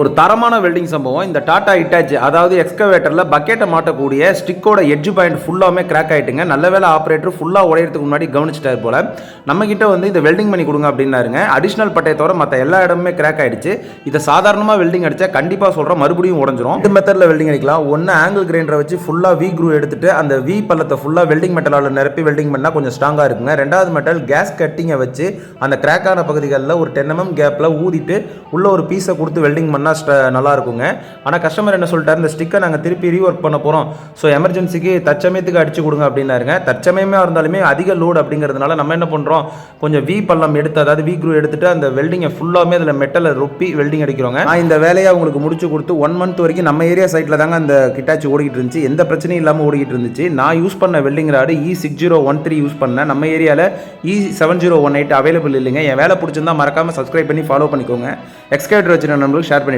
ஒரு தரமான வெல்டிங் சம்பவம். இந்த டாடா ஹிட்டாச்சு அதாவது எக்ஸ்கவேட்டரில் பக்கெட்டை மாட்டக்கூடிய ஸ்டிக்கோட எட்ஜ் பாயிண்ட் ஃபுல்லாமே கிராக் ஆகிட்டுங்க நல்ல வேலை ஆப்ரேட்டர் ஃபுல்லாக உடையிறதுக்கு முன்னாடி கவனிச்சிட்டாரு போல். நம்ம வந்து இதை வெல்டிங் பண்ணி கொடுங்க அப்படின்னாருங்க. அடிஷ்னல் பட்டையை தவிர மற்ற எல்லா இடமுமே கிராக் ஆகிடுச்சு இதை சாதாரணமாக வெல்டிங் அடித்தா கண்டிப்பாக சொல்கிறோம் மறுபடியும் உடஞ்சிரும். இந்த மெத்தடில் வெல்டிங் அடிக்கலாம். ஒன்று ஆங்கிள் கிரைண்டரை வச்சு ஃபுல்லாக வி க்ரூ எடுத்துட்டு அந்த வி பள்ளத்தை ஃபுல்லாக வெல்டிங் மெட்டலால் நிரப்பி வெல்டிங் பண்ணால் கொஞ்சம் ஸ்ட்ராங்காக இருக்குங்க. ரெண்டாவது மெட்டல் கேஸ் கட்டிங்கை வச்சு அந்த கிராக்கான பகுதிகளில் ஒரு டென் எம்எம் கேப்பில் ஊதிட்டு உள்ள ஒரு பீஸை கொடுத்து வெல்டிங் பண்ணால் நல்லா இருக்குங்க ஆனால் கஸ்டமர் என்ன சொல்லிட்டார்? இந்த ஸ்டிக்கை நாங்கள் திருப்பி ரீஒர்க் பண்ண போகிறோம் ஸோ எமர்ஜென்சிக்கு தற்சமயத்துக்கு அடிச்சு கொடுங்க அப்படின்னாருங்க. தற்சமயமாக இருந்தாலுமே அதிக லோடு அப்படிங்கிறதுனால நம்ம என்ன பண்ணுறோம் கொஞ்சம் வி பள்ளம் எடுத்து அதாவது வி க்ரூ எடுத்துட்டு அந்த வெல்டிங்கை ஃபுல்லாமே அதில் மெட்டலை ரொப்பி வெல்டிங் அடிக்கிறோங்க. நான் இந்த வேலையை அவங்களுக்கு முடிச்சு கொடுத்து ஒன் மந்த் வரைக்கும் நம்ம ஏரியா சைட்டில் தாங்க அந்த கிட்டாச்சி ஓடிக்கிட்டு இருந்துச்சு. எந்த பிரச்சனையும் இல்லாமல் ஓடிக்கிட்டு இருந்துச்சு. நான் யூஸ் பண்ண welding rod E six zero one three use பண்ணேன். நம்ம ஏரியாவில் E seven zero one eight available இல்லைங்க. என் வேலை பிடிச்சிருந்தா மறக்காமல் சப்ஸ்கிரைப் பண்ணி ஃபாலோ பண்ணிக்கோங்க. எக்ஸ்கேட்டர் வச்சு நம்மளுக்கு ஷேர் பண்ணிவிடுங்க